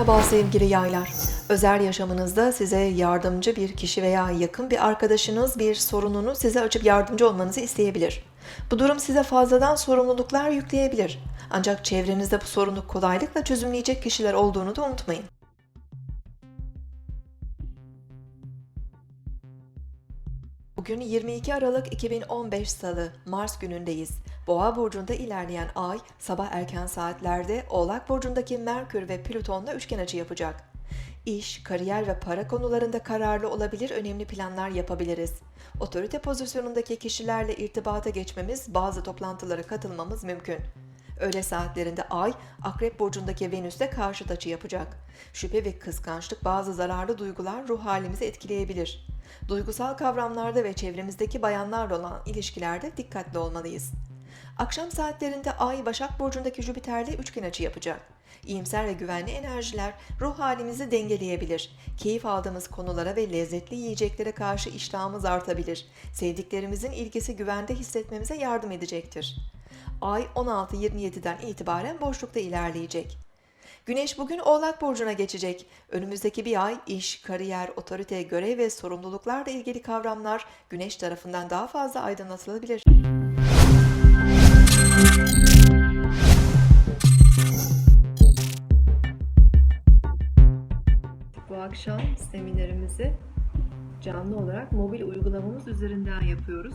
Merhaba sevgili yaylar. Özel yaşamınızda size yardımcı bir kişi veya yakın bir arkadaşınız bir sorununu size açıp yardımcı olmanızı isteyebilir. Bu durum size fazladan sorumluluklar yükleyebilir. Ancak çevrenizde bu sorunu kolaylıkla çözümleyecek kişiler olduğunu da unutmayın. Bugün 22 Aralık 2015 Salı, Mars günündeyiz. Boğa burcunda ilerleyen ay sabah erken saatlerde Oğlak burcundaki Merkür ve Plüton'la üçgen açı yapacak. İş, kariyer ve para konularında kararlı olabilir, önemli planlar yapabiliriz. Otorite pozisyonundaki kişilerle irtibata geçmemiz, bazı toplantılara katılmamız mümkün. Öğle saatlerinde Ay, Akrep Burcu'ndaki Venüs'le karşıt açı yapacak. Şüphe ve kıskançlık bazı zararlı duygular ruh halimizi etkileyebilir. Duygusal kavramlarda ve çevremizdeki bayanlarla olan ilişkilerde dikkatli olmalıyız. Akşam saatlerinde Ay, Başak Burcu'ndaki Jüpiter'le üçgen açı yapacak. İyimser ve güvenli enerjiler ruh halimizi dengeleyebilir. Keyif aldığımız konulara ve lezzetli yiyeceklere karşı iştahımız artabilir. Sevdiklerimizin ilgisi güvende hissetmemize yardım edecektir. Ay 16.27'den itibaren boşlukta ilerleyecek. Güneş bugün Oğlak Burcu'na geçecek. Önümüzdeki bir ay iş, kariyer, otorite, görev ve sorumluluklarla ilgili kavramlar Güneş tarafından daha fazla aydınlatılabilir. Bu akşam seminerimizi canlı olarak mobil uygulamamız üzerinden yapıyoruz.